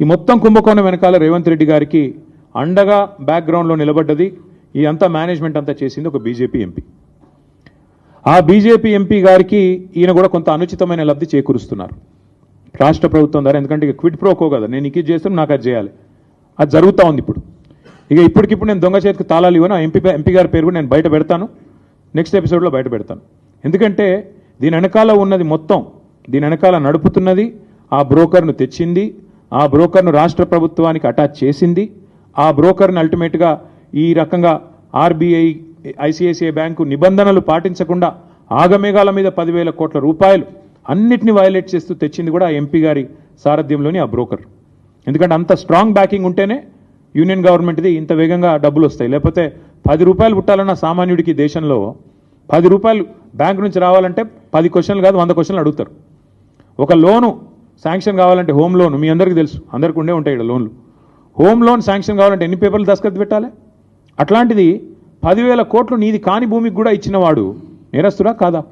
ఈ మొత్తం కుంభకోణం వెనకాల రేవంత్ రెడ్డి గారికి అండగా బ్యాక్గ్రౌండ్లో నిలబడ్డది. ఈ అంతా మేనేజ్మెంట్ అంతా చేసింది ఒక బీజేపీ ఎంపీ ఆ బీజేపీ ఎంపీ గారికి ఈయన కూడా కొంత అనుచితమైన లబ్ధి చేకూరుస్తున్నారు. రాష్ట్ర ప్రభుత్వం ద్వారా ఎందుకంటే ఇక క్విడ్ ప్రోకో కదా. నేను ఇక ఇది చేస్తాను నాకు అది చేయాలి. అది జరుగుతూ ఉంది ఇప్పుడు. ఇక ఇప్పటికిప్పుడు నేను దొంగ చేతికి తాళాలు ఇవ్వను ఆ ఎంపీ ఎంపీ గారి పేరు కూడా నేను బయట పెడతాను. నెక్స్ట్ ఎపిసోడ్లో బయట పెడతాను. ఎందుకంటే దీని వెనకాల ఉన్నది మొత్తం దీని వెనకాల నడుపుతున్నది ఆ బ్రోకర్ను తెచ్చింది ఆ బ్రోకర్ను రాష్ట్ర ప్రభుత్వానికి అటాచ్ చేసింది. ఆ బ్రోకర్ని అల్టిమేట్గా ఈ రకంగా ఆర్బీఐ ఐసిఐసిఐ బ్యాంకు నిబంధనలు పాటించకుండా ఆగమేఘాల మీద పదివేల కోట్ల రూపాయలు అన్నిటిని వయలేట్ చేస్తూ తెచ్చింది కూడా ఆ ఎంపీ గారి సారథ్యంలోని ఆ బ్రోకర్. ఎందుకంటే అంత స్ట్రాంగ్ బ్యాకింగ్ ఉంటేనే యూనియన్ గవర్నమెంట్ది ఇంత వేగంగా డబ్బులు వస్తాయి లేకపోతే పది రూపాయలు పుట్టాలన్న సామాన్యుడికి దేశంలో పది రూపాయలు బ్యాంక్ నుంచి రావాలంటే పది క్వశ్చన్లు కాదు వంద క్వశ్చన్లు అడుగుతారు. ఒక లోను శాంక్షన్ కావాలంటే హోమ్ లోన్ మీ అందరికీ తెలుసు. అందరికి ఉండే ఉంటాయి ఇక్కడ లోన్లు. హోమ్ లోన్ శాంక్షన్ కావాలంటే ఎన్ని పేపర్లు దస్కత్ పెట్టాలి? అట్లాంటిది పదివేల కోట్లు నీది కాని భూమికి కూడా ఇచ్చినవాడు నేరస్తుడా? కాదా?